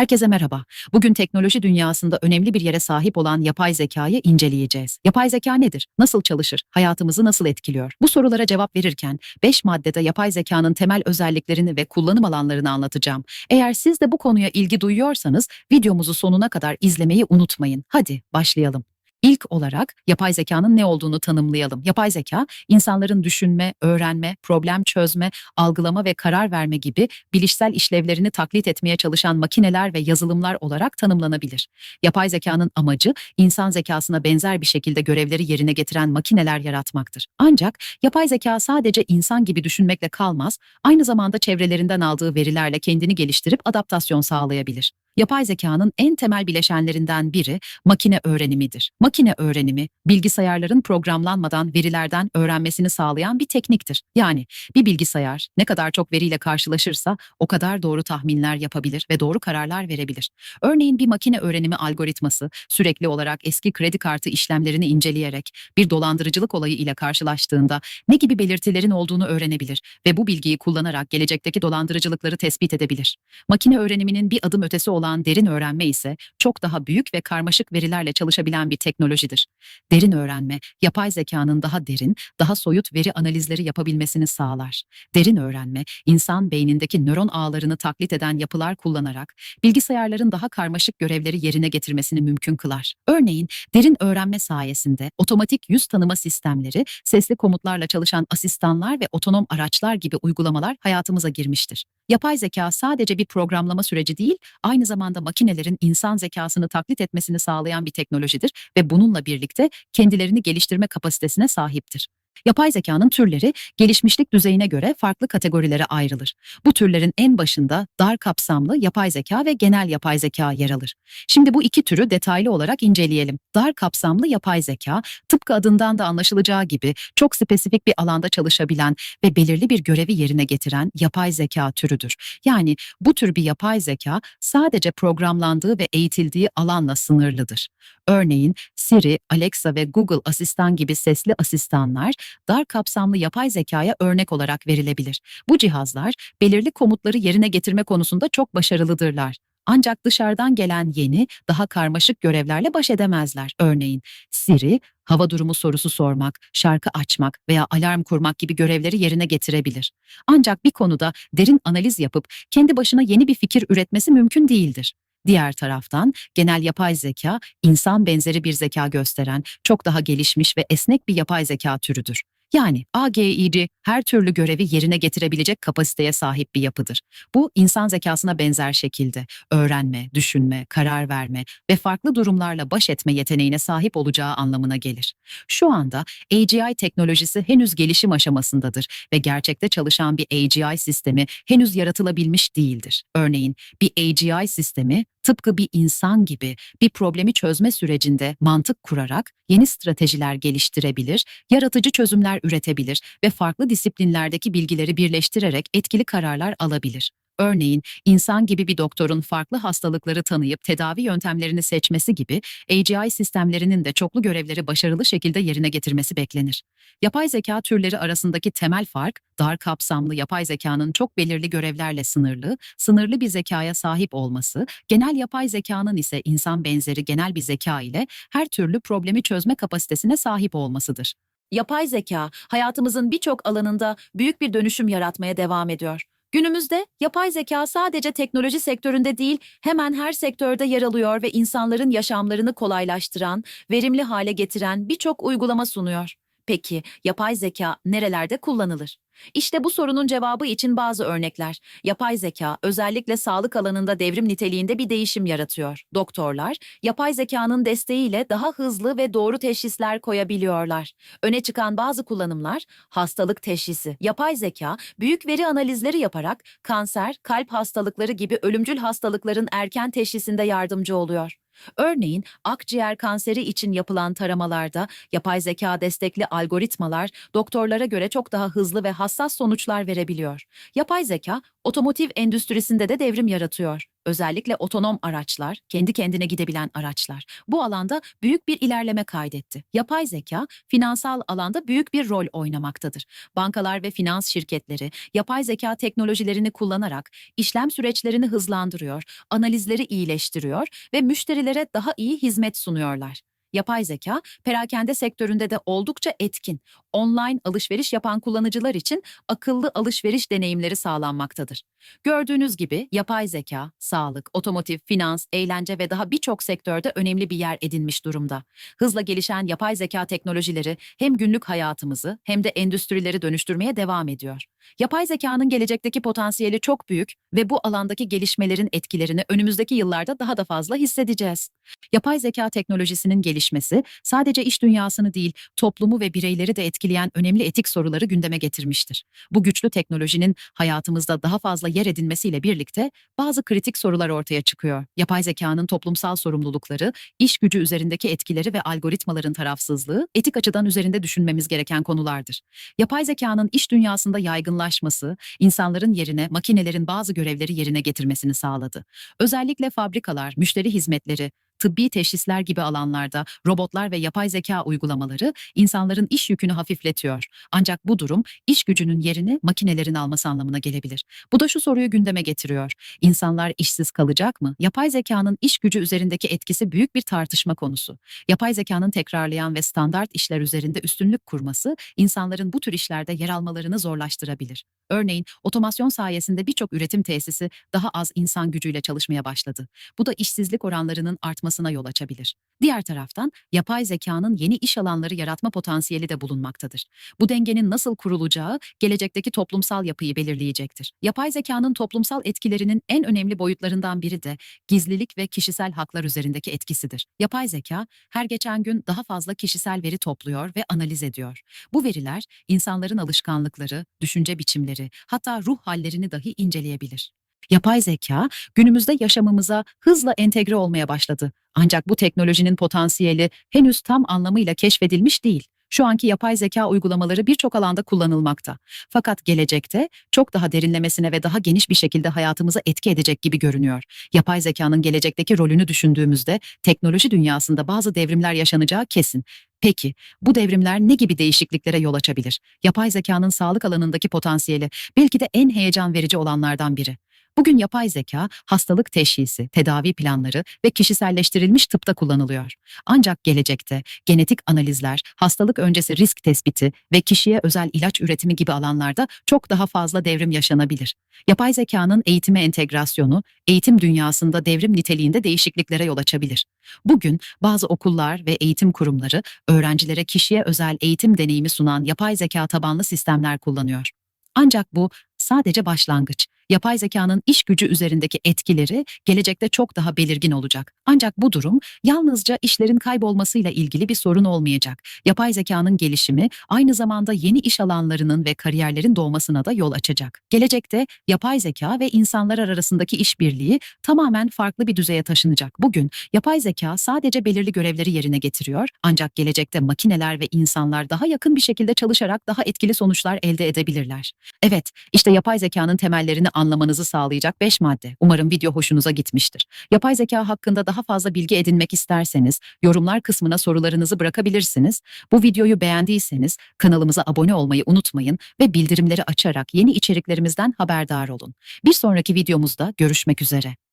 Herkese merhaba. Bugün teknoloji dünyasında önemli bir yere sahip olan yapay zekayı inceleyeceğiz. Yapay zeka nedir? Nasıl çalışır? Hayatımızı nasıl etkiliyor? Bu sorulara cevap verirken 5 maddede yapay zekanın temel özelliklerini ve kullanım alanlarını anlatacağım. Eğer siz de bu konuya ilgi duyuyorsanız videomuzu sonuna kadar izlemeyi unutmayın. Hadi başlayalım. İlk olarak yapay zekanın ne olduğunu tanımlayalım. Yapay zeka, insanların düşünme, öğrenme, problem çözme, algılama ve karar verme gibi bilişsel işlevlerini taklit etmeye çalışan makineler ve yazılımlar olarak tanımlanabilir. Yapay zekanın amacı, insan zekasına benzer bir şekilde görevleri yerine getiren makineler yaratmaktır. Ancak yapay zeka sadece insan gibi düşünmekle kalmaz, aynı zamanda çevrelerinden aldığı verilerle kendini geliştirip adaptasyon sağlayabilir. Yapay zekanın en temel bileşenlerinden biri makine öğrenimidir. Makine öğrenimi, bilgisayarların programlanmadan verilerden öğrenmesini sağlayan bir tekniktir. Yani bir bilgisayar ne kadar çok veriyle karşılaşırsa o kadar doğru tahminler yapabilir ve doğru kararlar verebilir. Örneğin bir makine öğrenimi algoritması sürekli olarak eski kredi kartı işlemlerini inceleyerek bir dolandırıcılık olayı ile karşılaştığında ne gibi belirtilerin olduğunu öğrenebilir ve bu bilgiyi kullanarak gelecekteki dolandırıcılıkları tespit edebilir. Makine öğreniminin bir adım ötesi olan derin öğrenme ise çok daha büyük ve karmaşık verilerle çalışabilen bir teknolojidir. Derin öğrenme, yapay zekanın daha derin, daha soyut veri analizleri yapabilmesini sağlar. Derin öğrenme, insan beynindeki nöron ağlarını taklit eden yapılar kullanarak bilgisayarların daha karmaşık görevleri yerine getirmesini mümkün kılar. Örneğin, derin öğrenme sayesinde otomatik yüz tanıma sistemleri, sesli komutlarla çalışan asistanlar ve otonom araçlar gibi uygulamalar hayatımıza girmiştir. Yapay zeka sadece bir programlama süreci değil, aynı zamanda makinelerin insan zekasını taklit etmesini sağlayan bir teknolojidir ve bununla birlikte kendilerini geliştirme kapasitesine sahiptir. Yapay zekanın türleri gelişmişlik düzeyine göre farklı kategorilere ayrılır. Bu türlerin en başında dar kapsamlı yapay zeka ve genel yapay zeka yer alır. Şimdi bu iki türü detaylı olarak inceleyelim. Dar kapsamlı yapay zeka, tıpkı adından da anlaşılacağı gibi çok spesifik bir alanda çalışabilen ve belirli bir görevi yerine getiren yapay zeka türüdür. Yani bu tür bir yapay zeka sadece programlandığı ve eğitildiği alanla sınırlıdır. Örneğin Siri, Alexa ve Google Asistan gibi sesli asistanlar dar kapsamlı yapay zekaya örnek olarak verilebilir. Bu cihazlar belirli komutları yerine getirme konusunda çok başarılıdırlar. Ancak dışarıdan gelen yeni, daha karmaşık görevlerle baş edemezler. Örneğin Siri, hava durumu sorusu sormak, şarkı açmak veya alarm kurmak gibi görevleri yerine getirebilir. Ancak bir konuda derin analiz yapıp kendi başına yeni bir fikir üretmesi mümkün değildir. Diğer taraftan genel yapay zeka, insan benzeri bir zeka gösteren, çok daha gelişmiş ve esnek bir yapay zeka türüdür. Yani AGI'ci her türlü görevi yerine getirebilecek kapasiteye sahip bir yapıdır. Bu insan zekasına benzer şekilde öğrenme, düşünme, karar verme ve farklı durumlarla baş etme yeteneğine sahip olacağı anlamına gelir. Şu anda AGI teknolojisi henüz gelişim aşamasındadır ve gerçekte çalışan bir AGI sistemi henüz yaratılabilmiş değildir. Örneğin bir AGI sistemi tıpkı bir insan gibi bir problemi çözme sürecinde mantık kurarak yeni stratejiler geliştirebilir, yaratıcı çözümler üretebilir ve farklı disiplinlerdeki bilgileri birleştirerek etkili kararlar alabilir. Örneğin insan gibi bir doktorun farklı hastalıkları tanıyıp tedavi yöntemlerini seçmesi gibi AGI sistemlerinin de çoklu görevleri başarılı şekilde yerine getirmesi beklenir. Yapay zeka türleri arasındaki temel fark, dar kapsamlı yapay zekanın çok belirli görevlerle sınırlı, sınırlı bir zekaya sahip olması, genel yapay zekanın ise insan benzeri genel bir zeka ile her türlü problemi çözme kapasitesine sahip olmasıdır. Yapay zeka hayatımızın birçok alanında büyük bir dönüşüm yaratmaya devam ediyor. Günümüzde yapay zeka sadece teknoloji sektöründe değil, hemen her sektörde yer alıyor ve insanların yaşamlarını kolaylaştıran, verimli hale getiren birçok uygulama sunuyor. Peki yapay zeka nerelerde kullanılır? İşte bu sorunun cevabı için bazı örnekler. Yapay zeka özellikle sağlık alanında devrim niteliğinde bir değişim yaratıyor. Doktorlar yapay zekanın desteğiyle daha hızlı ve doğru teşhisler koyabiliyorlar. Öne çıkan bazı kullanımlar hastalık teşhisi. Yapay zeka büyük veri analizleri yaparak kanser, kalp hastalıkları gibi ölümcül hastalıkların erken teşhisinde yardımcı oluyor. Örneğin akciğer kanseri için yapılan taramalarda yapay zeka destekli algoritmalar doktorlara göre çok daha hızlı ve hassas sonuçlar verebiliyor. Yapay zeka otomotiv endüstrisinde de devrim yaratıyor. Özellikle otonom araçlar, kendi kendine gidebilen araçlar bu alanda büyük bir ilerleme kaydetti. Yapay zeka finansal alanda büyük bir rol oynamaktadır. Bankalar ve finans şirketleri yapay zeka teknolojilerini kullanarak işlem süreçlerini hızlandırıyor, analizleri iyileştiriyor ve müşterilere daha iyi hizmet sunuyorlar. Yapay zeka, perakende sektöründe de oldukça etkin. Online alışveriş yapan kullanıcılar için akıllı alışveriş deneyimleri sağlanmaktadır. Gördüğünüz gibi yapay zeka, sağlık, otomotiv, finans, eğlence ve daha birçok sektörde önemli bir yer edinmiş durumda. Hızla gelişen yapay zeka teknolojileri hem günlük hayatımızı hem de endüstrileri dönüştürmeye devam ediyor. Yapay zekanın gelecekteki potansiyeli çok büyük ve bu alandaki gelişmelerin etkilerini önümüzdeki yıllarda daha da fazla hissedeceğiz. Yapay zeka teknolojisinin gelişmesi sadece iş dünyasını değil, toplumu ve bireyleri de etkileyen önemli etik soruları gündeme getirmiştir. Bu güçlü teknolojinin hayatımızda daha fazla yer edinmesiyle birlikte bazı kritik sorular ortaya çıkıyor. Yapay zekanın toplumsal sorumlulukları, iş gücü üzerindeki etkileri ve algoritmaların tarafsızlığı etik açıdan üzerinde düşünmemiz gereken konulardır. Yapay zekanın iş dünyasında yaygınlaşması, insanların yerine makinelerin bazı görevleri yerine getirmesini sağladı. Özellikle fabrikalar, müşteri hizmetleri, tıbbi teşhisler gibi alanlarda robotlar ve yapay zeka uygulamaları insanların iş yükünü hafifletiyor. Ancak bu durum iş gücünün yerini makinelerin alması anlamına gelebilir. Bu da şu soruyu gündeme getiriyor. İnsanlar işsiz kalacak mı? Yapay zekanın iş gücü üzerindeki etkisi büyük bir tartışma konusu. Yapay zekanın tekrarlayan ve standart işler üzerinde üstünlük kurması insanların bu tür işlerde yer almalarını zorlaştırabilir. Örneğin otomasyon sayesinde birçok üretim tesisi daha az insan gücüyle çalışmaya başladı. Bu da işsizlik oranlarının artmasına yol açabilir. Diğer taraftan yapay zekanın yeni iş alanları yaratma potansiyeli de bulunmaktadır. Bu dengenin nasıl kurulacağı gelecekteki toplumsal yapıyı belirleyecektir. Yapay zekanın toplumsal etkilerinin en önemli boyutlarından biri de gizlilik ve kişisel haklar üzerindeki etkisidir. Yapay zeka her geçen gün daha fazla kişisel veri topluyor ve analiz ediyor. Bu veriler insanların alışkanlıkları, düşünce biçimleri, hatta ruh hallerini dahi inceleyebilir. Yapay zeka günümüzde yaşamımıza hızla entegre olmaya başladı. Ancak bu teknolojinin potansiyeli henüz tam anlamıyla keşfedilmiş değil. Şu anki yapay zeka uygulamaları birçok alanda kullanılmakta. Fakat gelecekte çok daha derinlemesine ve daha geniş bir şekilde hayatımıza etki edecek gibi görünüyor. Yapay zekanın gelecekteki rolünü düşündüğümüzde teknoloji dünyasında bazı devrimler yaşanacağı kesin. Peki, bu devrimler ne gibi değişikliklere yol açabilir? Yapay zekanın sağlık alanındaki potansiyeli belki de en heyecan verici olanlardan biri. Bugün yapay zeka, hastalık teşhisi, tedavi planları ve kişiselleştirilmiş tıpta kullanılıyor. Ancak gelecekte genetik analizler, hastalık öncesi risk tespiti ve kişiye özel ilaç üretimi gibi alanlarda çok daha fazla devrim yaşanabilir. Yapay zekanın eğitime entegrasyonu, eğitim dünyasında devrim niteliğinde değişikliklere yol açabilir. Bugün bazı okullar ve eğitim kurumları öğrencilere kişiye özel eğitim deneyimi sunan yapay zeka tabanlı sistemler kullanıyor. Ancak bu sadece başlangıç. Yapay zekanın iş gücü üzerindeki etkileri gelecekte çok daha belirgin olacak. Ancak bu durum yalnızca işlerin kaybolmasıyla ilgili bir sorun olmayacak. Yapay zekanın gelişimi aynı zamanda yeni iş alanlarının ve kariyerlerin doğmasına da yol açacak. Gelecekte yapay zeka ve insanlar arasındaki işbirliği tamamen farklı bir düzeye taşınacak. Bugün yapay zeka sadece belirli görevleri yerine getiriyor ancak gelecekte makineler ve insanlar daha yakın bir şekilde çalışarak daha etkili sonuçlar elde edebilirler. Evet, işte yapay zekanın temellerini anlamanızı sağlayacak 5 madde. Umarım video hoşunuza gitmiştir. Yapay zeka hakkında daha fazla bilgi edinmek isterseniz yorumlar kısmına sorularınızı bırakabilirsiniz. Bu videoyu beğendiyseniz kanalımıza abone olmayı unutmayın ve bildirimleri açarak yeni içeriklerimizden haberdar olun. Bir sonraki videomuzda görüşmek üzere.